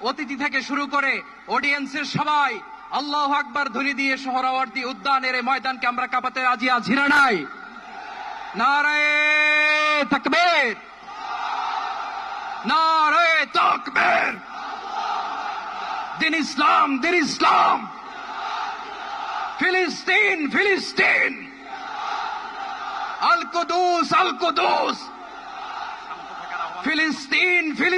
অতিথি থেকে শুরু করে অডিয়েন্সের সবাই আল্লাহ আকবার ধ্বনি দিয়ে সোহরাওয়ার্দী উদ্যানের এই ময়দানকে আমরা কাঁপাতে রাজি আছি না নাই? নারায়ে তাকবীর। নারায়ে তাকবীর। দিন ইসলাম দিন ইসলাম। ফিলিস্তিন ফিলিস্তিন। আল কুদুস আল কুদুস। ফিলিস্তিন ফিলিস্তিন।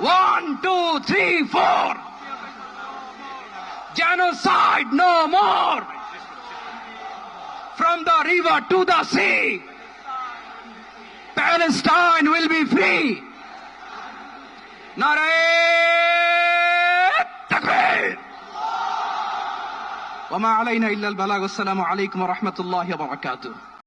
One, two, three, four. Genocide no more. From the river to the sea. Palestine will be free. وما علينا إلا البلاغ والسلام عليكم ورحمة الله وبركاته